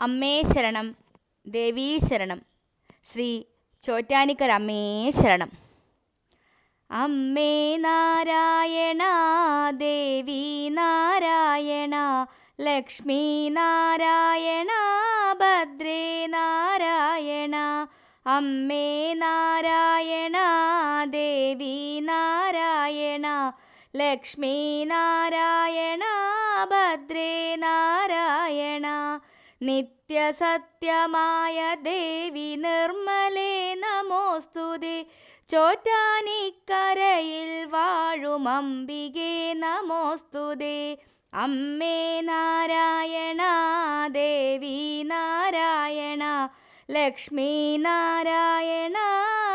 അമ്മേ ശരണം ദേവീ ശരണം. ശ്രീ ചോറ്റാനിക്കർ അമ്മേ ശരണം. അമ്മേ നാരായണ ദേവി നാരായണ ലക്ഷ്മി നാരായണ ഭദ്രേ നാരായണ. അമ്മേ നാരായണ ദേവി നാരായണ ലക്ഷ്മി നാരായണ ഭദ്രേ നാരായണ. നിത്യസത്യമായ ദേവി നിർമ്മലേ നമോസ്തുതേ ചോറ്റാനിക്കരയിൽ വാഴും അംബികേ നമോസ്തുതേ അമ്മേ നാരായണ ദേവി നാരായണ ലക്ഷ്മി നാരായണ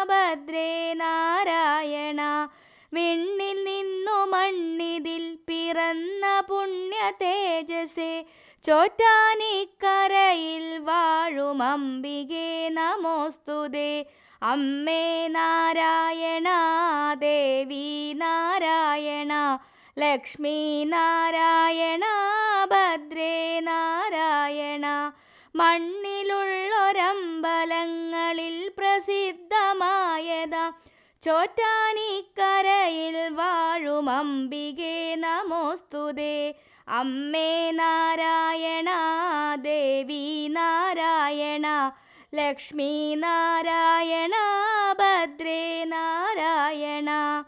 ഭദ്രേ നാരായണ. വിണ്ണിൽ നിന്നു മണ്ണിതിൽ പിറന്ന പുണ്യ തേജസേ ചോറ്റാനിക്കരയിൽ വാഴും അംബികേ നമോസ്തുതേ. അമ്മേ നാരായണ ദേവി നാരായണ ലക്ഷ്മി നാരായണ ഭദ്രേ നാരായണ. മണ്ണിലുള്ളൊരമ്പലങ്ങളിൽ പ്രസിദ്ധമായതാ. ചോറ്റാനിക്കരയിൽ വാഴും അംബികേ നമോസ്തുതേ. അമ്മേ നാരായണ ദേവി നാരായണ ലക്ഷ്മി നാരായണ ഭദ്രേ നാരായണ.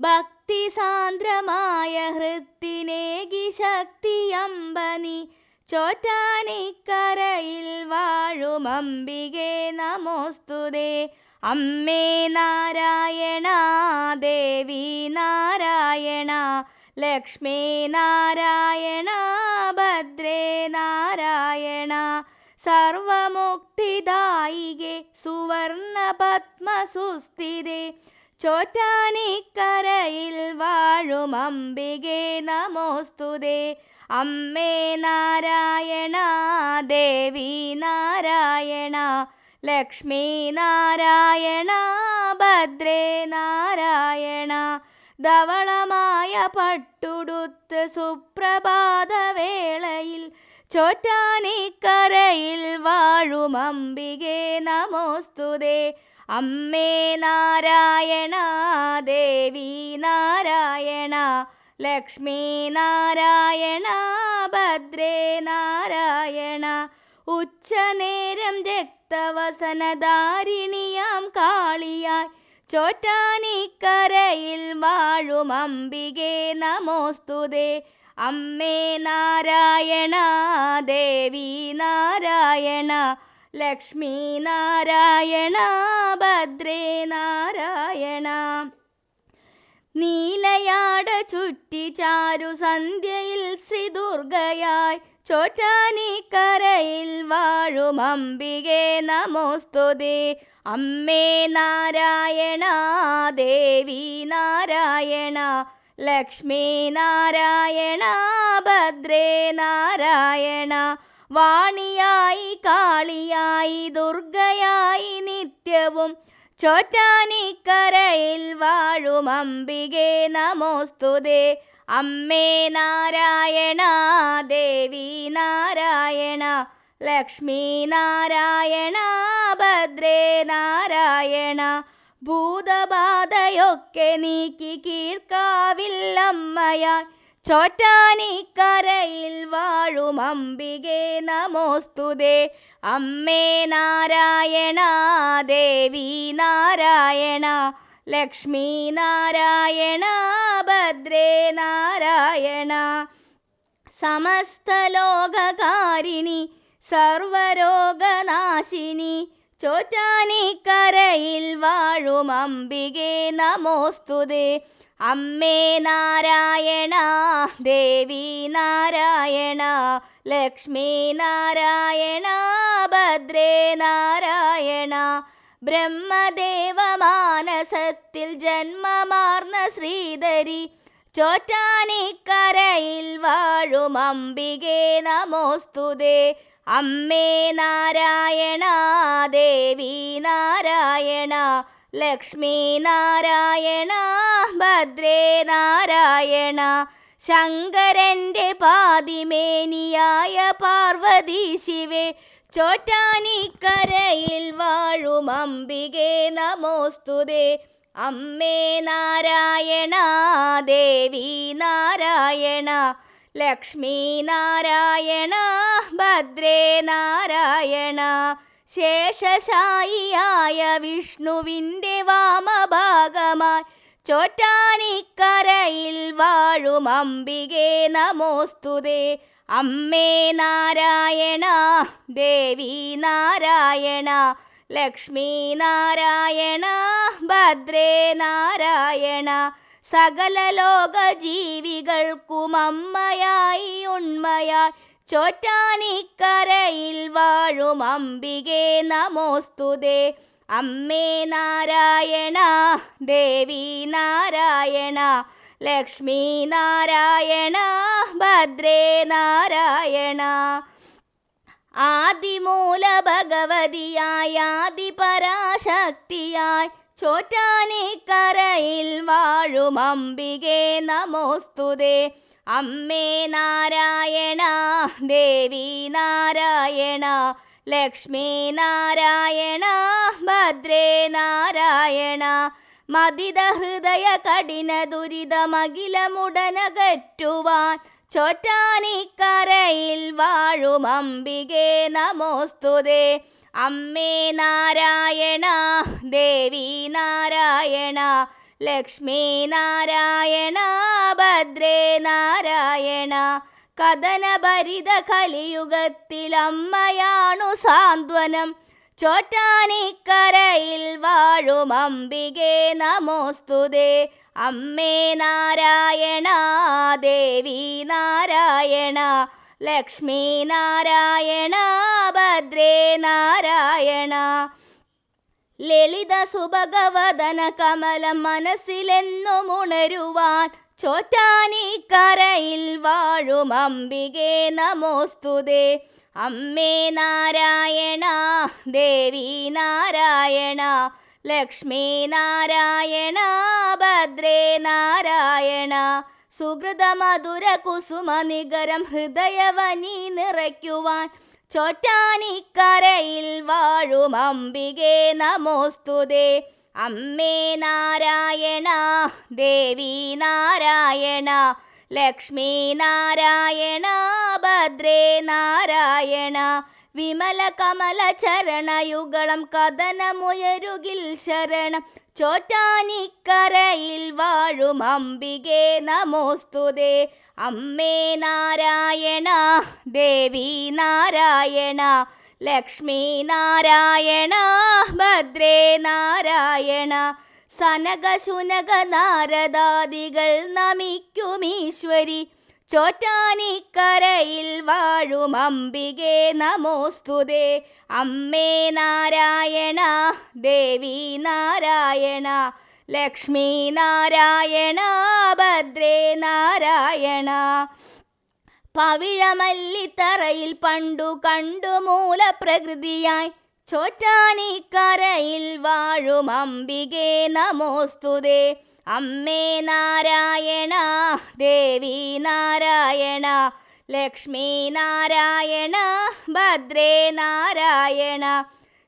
ഭക്തി ഭക്തിസാന്ദ്രമായ ഹൃത്തിനേകി ശക്തിയമ്പനി ചോറ്റാനിക്കരയിൽ വാഴും അംബികേ നമോസ്തുതേ. അമ്മേ നാരായണ ദേവി നാരായണ ലക്ഷ്മി നാരായണ ഭദ്രേ നാരായണ സർവമുക്തിദായികെ സുവർണ പത്മസുസ്ഥിതേ ചോറ്റാനിക്കരയിൽ അംബികേ നമോസ്തുതേ. അമ്മേ നാരായണ ദേവി നാരായണ ലക്ഷ്മി നാരായണ ഭദ്രേ നാരായണ ധവളമായ പട്ടുടുത്ത് സുപ്രഭാതവേളയിൽ ചോറ്റാനിക്കരയിൽ വാഴും അംബികേ നമോസ്തുതേ. അമ്മേ നാരായണ ദേവി നാരായണ ലക്ഷ്മി നാരായണ ഭദ്രേ നാരായണ. ഉച്ചനേരം രക്തവസനധാരിണിയാം കാളിയായി ചോറ്റാനിക്കരയിൽ വാഴും അംബികേ നമോസ്തുതേ. അമ്മേ നാരായണ ദേവി നാരായണ ലക്ഷ്മി നാരായണ ഭദ്രേ നാരായണ. നീലയാട ചുറ്റി ചാരു സന്ധ്യയിൽ ശ്രീദുർഗയായി ചോറ്റാനിക്കരയിൽ വാഴും അംബികേ നമോസ്തുതി. അമ്മേ നാരായണ ദേവി നാരായണ. ലക്ഷ്മി നാരായണ ഭദ്രേ നാരായണ. വാണിയായി കാളിയായി ദുർഗയായി നിത്യവും ചോറ്റാനിക്കരയിൽ വാഴും അംബികേ നമോസ്തുതേ. അമ്മേ നാരായണ ദേവി നാരായണ ലക്ഷ്മി നാരായണ ഭദ്രേ നാരായണ. ഭൂതബാധയൊക്കെ നീക്കി കീഴ്ക്കാവില്ലമ്മയായി ചോറ്റാനിക്കരയിൽ വാഴും അംബികേ നമോസ്തുതേ. അമ്മേ നാരായണ ദേവി നാരായണ ലക്ഷ്മി നാരായണ ഭദ്രേ നാരായണ സമസ്തലോകകാരിണി സർവരോഗനാശിനി ചോറ്റാനിക്കരയിൽ വാഴും അംബികേ നമോസ്തുതേ അമ്മേ നാരായണ ദേവി നാരായണ ലക്ഷ്മീ നാരായണ ഭദ്രേ നാരായണ ബ്രഹ്മദേവ മാനസത്തിൽ ജന്മമാർന്ന ശ്രീധരി ചോറ്റാനിക്കരയിൽ വാഴും അംബികേ നമോസ്തുതേ. അമ്മേ നാരായണ ദേവി നാരായണ ലക്ഷ്മി നാരായണ ഭദ്രേ നാരായണ ശങ്കരന്റെ പാതിമേനിയായ പാർവതി ശിവേ. ചോറ്റാനിക്കരയിൽ വാഴും അംബികേ നമോസ്തുതേ. അമ്മേ നാരായണ ദേവി നാരായണ ലക്ഷ്മി നാരായണ ഭദ്രേ നാരായണ. ശേഷശായിയായ വിഷ്ണുവിന്റെ വാമഭാഗമായി ചോറ്റാനിക്കരയിൽ വാഴും അംബികേ നമോസ്തുതേ. അമ്മേ നാരായണ ദേവി നാരായണ ലക്ഷ്മി നാരായണ ഭദ്രേ നാരായണ സകല ലോക ജീവികൾക്കും അമ്മയായി ഉണ്മയായി ചോറ്റാനിക്കരയിൽ വാഴും അംബികേ നമോസ്തുതേ. അമ്മേ നാരായണ ദേവി നാരായണ ലക്ഷ്മി നാരായണ ഭദ്രേ നാരായണ. ആദിമൂല ഭഗവതിയായ ആദിപരാശക്തിയായി ചോറ്റാനിക്കരയിൽ വാഴും അംബികേ നമോസ്തുതേ. അമ്മേ നാരായണ ദേവി നാരായണ ലക്ഷ്മീ നാരായണ ഭദ്രേ നാരായണ. മതിത ഹൃദയ കഠിന ദുരിതമകിലമുടനകറ്റുവാൻ ചോറ്റാനിക്കരയിൽ വാഴും അംബികേ നമോസ്തുതേ. അമ്മേ നാരായണ ദേവി നാരായണ ലക്ഷ്മി നാരായണ ഭദ്രേ നാരായണ. കഥനഭരിത കലിയുഗത്തിൽ അമ്മയാണു സാന്ത്വനം. ചോറ്റാനിക്കരയിൽ വാഴും അംബികേ നമോസ്തുതേ. അമ്മേ നാരായണ ദേവി നാരായണ ലക്ഷ്മി നാരായണ ഭദ്രേ നാരായണ. ലളിത സുഭഗവദന കമലം മനസ്സിലെന്നും ഉണരുവാൻ ചോറ്റാനിക്കരയിൽ വാഴും അംബികേ നമോസ്തുതേ. അമ്മേ നാരായണ ദേവി നാരായണ ലക്ഷ്മി നാരായണ ഭദ്രേ നാരായണ. സുഹൃത മധുര കുസുമ നികരം ഹൃദയവനി നിറയ്ക്കുവാൻ ചോറ്റാനിക്കരയിൽ വാഴും അംബികേ നമോസ്തുതേ. അമ്മേ നാരായണ ദേവി നാരായണ ലക്ഷ്മി നാരായണ ഭദ്രേ നാരായണ വിമല കമല ചരണയുഗളം കഥനമുയരുകിൽ ശരണം. ചോറ്റാനിക്കരയിൽ വാഴും അംബികേ നമോസ്തുതേ. അമ്മേ നാരായണ ദേവി നാരായണ ലക്ഷ്മി നാരായണ ഭദ്രേ നാരായണ സനക ശുനക നാരദാദികൾ നമിക്കുമീശ്വരി ചോറ്റാനിക്കരയിൽ വാഴും അംബികേ നമോസ്തുതേ. അമ്മേ നാരായണ ദേവി നാരായണ ലക്ഷ്മി നാരായണ ഭദ്രേ നാരായണ. പവിഴമല്ലിത്തറയിൽ പണ്ടു കണ്ടു മൂലപ്രകൃതിയായി ചോറ്റാനിക്കരയിൽ വാഴും അംബികേ നമോസ്തുതേ. അമ്മേ നാരായണ ദേവി നാരായണ ലക്ഷ്മി നാരായണ ഭദ്രേ നാരായണ.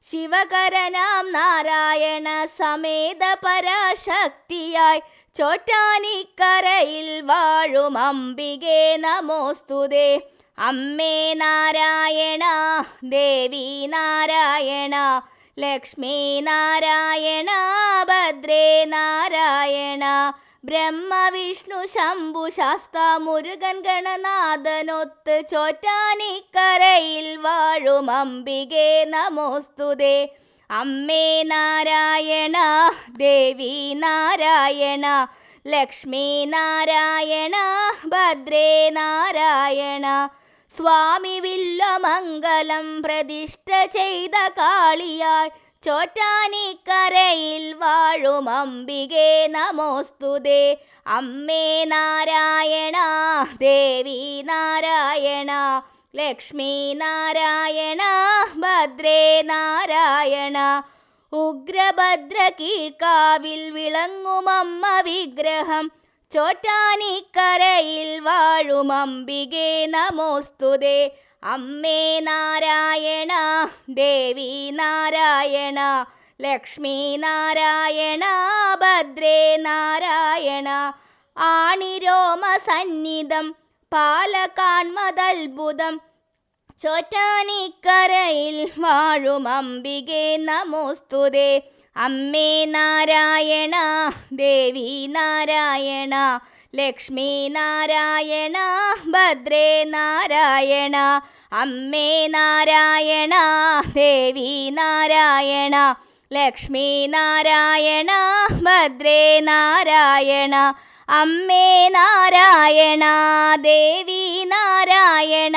ശിവകരനാം നാരായണ സമേത പരാശക്തിയായി ചോറ്റാനിക്കരയിൽ വാഴും അംബികേ നമോസ്തുതേ. അമ്മേ നാരായണ ദേവി നാരായണ ലക്ഷ്മി നാരായണ ഭദ്രേ നാരായണ ബ്രഹ്മ വിഷ്ണു ശംഭു ശാസ്ത മുരുകൻ ഗണനാഥനൊത്ത് ചോറ്റാനിക്കരയിൽ വാഴും അംബികേ നമോസ്തുതേ. അമ്മേ നാരായണ ദേവി നാരായണ ലക്ഷ്മി നാരായണ ഭദ്രേ നാരായണ സ്വാമി വില്ലമംഗലം പ്രതിഷ്ഠ ചെയ്ത കാളിയാൾ ചോറ്റാനിക്കരയിൽ വാഴും അംബികേ നമോസ്തുതേ. അമ്മേ നാരായണ ദേവി നാരായണ ലക്ഷ്മി നാരായണ ഭദ്രേ നാരായണ. ഉഗ്രഭദ്ര കീഴ്ക്കാവിൽ വിളങ്ങുമമ്മ വിഗ്രഹം. ചോറ്റാനിക്കരയിൽ വാഴും അംബികേ നമോസ്തുതേ. അമ്മേ നാരായണ ദേവി നാരായണ ലക്ഷ്മി നാരായണ ഭദ്രേ നാരായണ. ആണിരോമ സന്നിധം പാലകാൺമതത്ഭുതം ചോറ്റാനിക്കരയിൽ വാഴും അംബികെ നമോസ്തുതേ. അമ്മേ നാരായണ ദേവി നാരായണ ലക്ഷ്മി നാരായണ ഭദ്രേ നാരായണ അമ്മേ നാരായണ ദേവി നാരായണ ലക്ഷ്മി നാരായണ ഭദ്രേ നാരായണ അമ്മേ നാരായണ ദേവി നാരായണ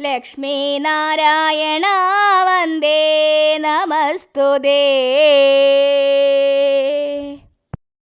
ലക്ഷ്മി നാരായണ വന്ദേ നമസ്തുതേ.